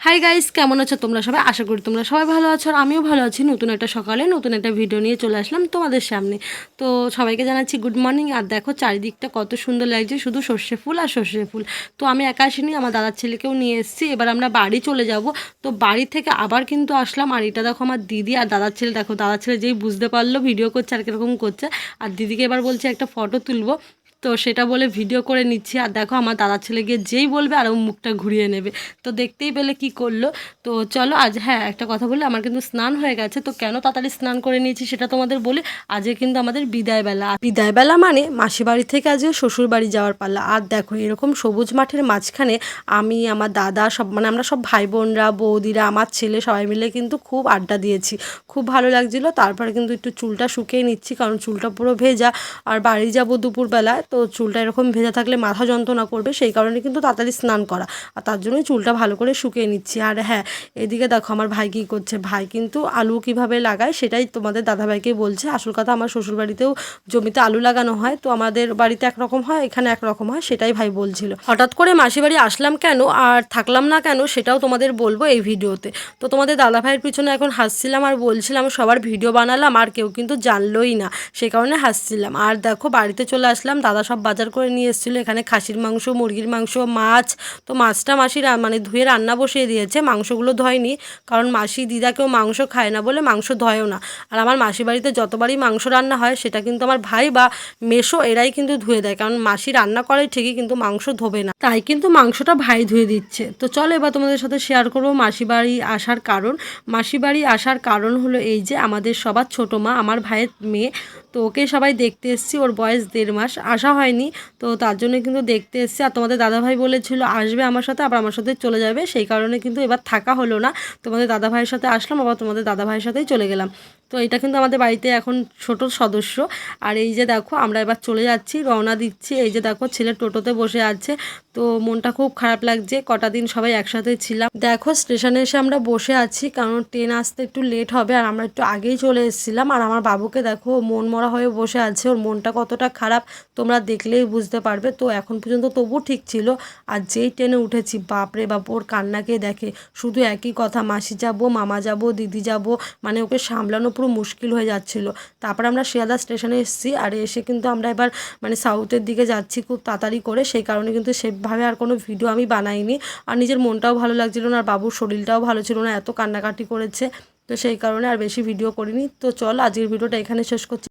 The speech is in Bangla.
হাই গাইস কেমন আছো তোমরা সবাই? আশা করি তোমরা সবাই ভালো আছো আর আমিও ভালো আছি। নতুন একটা সকালে নতুন একটা ভিডিও নিয়ে চলে আসলাম তোমাদের সামনে। তো সবাইকে জানাচ্ছি গুড মর্নিং আর দেখো চারিদিকটা কত সুন্দর লাগছে, শুধু সর্ষে ফুল আর সর্ষে ফুল। তো আমি একা আসিনি, আমার দাদার ছেলেকেও নিয়ে এসেছি, এবার আমরা বাড়ি চলে যাব। তো বাড়ি থেকে আবার কিন্তু আসলাম আর এটা দেখো আমার দিদি আর দাদার ছেলে। দেখো দাদার ছেলে যেই বুঝতে পারল ভিডিও করছে আর কীরকম করছে। আর দিদিকে এবার বলছে একটা ফটো তুলবো। তো সেটা বলে ভিডিও করে নিচ্ছি। আর দেখো আমার দাদার ছেলে গিয়ে যেই বলবে আর ও মুখটা ঘুরিয়ে নেবে। তো দেখতেই পেলে কি করল। তো চলো আজ হ্যাঁ একটা কথা বলি, আমার কিন্তু স্নান হয়ে গেছে। তো কেন তাড়াতাড়ি স্নান করে নিয়েছি সেটা তোমাদের বলি। আজকে কিন্তু আমাদের বিদায়বেলা। বিদায়বেলা মানে মাসি বাড়ি থেকে আজকে শ্বশুর বাড়ি যাওয়ার পাল্লা আর দেখো এরকম সবুজ মাঠের মাঝখানে আমি, আমার দাদা, সব মানে আমরা সব ভাই বোনরা বৌদিরা, আমার ছেলে সবাই মিলে কিন্তু খুব আড্ডা দিয়েছি। খুব ভালো লাগছিল। তারপরে কিন্তু একটু চুলটা শুকিয়ে নিচ্ছি কারণ চুলটা পুরো ভেজা। আর বাড়ি যাব দুপুরবেলায়। তো চুলটা এরকম ভেজা থাকলে মাথা যন্ত্রণা করবে, সেই কারণে কিন্তু তাড়াতাড়ি স্নান করা। আর তার জন্যই চুলটা ভালো করে শুকিয়ে নিচ্ছি। আর হ্যাঁ এদিকে দেখো আমার ভাই কী করছে। ভাই কিন্তু আলু কীভাবে লাগায় সেটাই তোমাদের দাদাভাইকে বলছে। আসল কথা আমার শ্বশুরবাড়িতেও জমিতে আলু লাগানো হয়, তো আমাদের বাড়িতে একরকম হয়, এখানে একরকম হয়, সেটাই ভাই বলছিল। হঠাৎ করে মাসি বাড়ি আসলাম কেন আর থাকলাম না কেন সেটাও তোমাদের বলব এই ভিডিওতে। তো তোমাদের দাদাভাইয়ের পিছনে এখন হাসছিলাম আর বলছিলাম, সবার ভিডিও বানালাম, আর কেউ কিন্তু জানলোই না, সেই কারণে হাসছিলাম। আর দেখো বাড়িতে চলে আসলাম, দাদা সব বাজার করে নিয়ে এসেছিল। এখানে খাসির মাংস, মুরগির মাংস, মাছ। তো মাছটা মাসি মানে ধুয়ে রান্না বসিয়ে দিয়েছে। মাংসগুলো ধয়নি কারণ মাসি দিদা কেউ মাংস খায় না বলে মাংস ধয়েও না। আর আমার মাসি বাড়িতে যতবারই মাংস রান্না হয় সেটা কিন্তু আমার ভাই বা মেশো এরাই কিন্তু ধুয়ে দেয়। কারণ মাসি রান্না করে ঠিকই কিন্তু মাংস ধোবে না। তাই কিন্তু মাংসটা ভাই ধুয়ে দিচ্ছে। তো চলো এবার তোমাদের সাথে শেয়ার করব মাসি বাড়ি আসার কারণ। মাসি বাড়ি আসার কারণ হলো এই যে আমাদের সবার ছোটো মা, আমার ভাইয়ের মেয়ে। তো ওকে সবাই দেখতে এসছি, ওর বয়স দেড় মাস, আসা হয়নি। তো তার জন্য কিন্তু দেখতে এসেছি। আর তোমাদের দাদাভাই বলেছিল আসবে আমার সাথে, আবার আমার সাথে চলে যাবে। সেই কারণে কিন্তু এবার থাকা হলো না। তোমাদের দাদাভাইয়ের সাথে আসলাম, আবার তোমাদের দাদাভাইয়ের সাথেই চলে গেলাম। তো এটা কিন্তু আমাদের বাড়িতে এখন ছোট সদস্য। আর এই যে দেখো, আমরা এবার চলে যাচ্ছি, রওনা দিচ্ছি। এই যে দেখো, ছেলে টোটোতে বসে আছে। তো মনটা খুব খারাপ লাগছে, কটা দিন সবাই একসাথে ছিলাম। দেখো, স্টেশনে এসে আমরা বসে আছি, কারণ ট্রেন আসতে একটু লেট হবে, আর আমরা একটু আগেই চলে এসেছিলাম। আর আমার বাবুকে দেখো, মন মরা হয়ে বসে আছে, ওর মনটা কতটা খারাপ তোমরা দেখলেই বুঝতে পারবে। তো এখন পর্যন্ত তবু ঠিক ছিল, আর যেই ট্রেনে উঠেছি, বাপরে বাপ, ওর কান্নাকে দেখে? শুধু একই কথা, মাসি যাব, মামা যাব, দিদি যাব মানে ওকে সামলানো পুরো মুশকিল হয়ে যাচ্ছিল। তারপর আমরা শিয়ালদা স্টেশনে এসেছি আর এসে কিন্তু আমরা এবার মানে সাউথের দিকে যাচ্ছি খুব তাড়াতাড়ি করে। সেই কারণে কিন্তু সেভাবে আর কোনো ভিডিও আমি বানাইনি। আর নিজের মনটাও ভালো লাগছিল না, আর বাবুর শরীরটাও ভালো ছিল না, এত কান্নাকাটি করেছে। তো সেই কারণে আর বেশি ভিডিও করিনি। তো চল, আজকের ভিডিওটা এখানে শেষ করছি।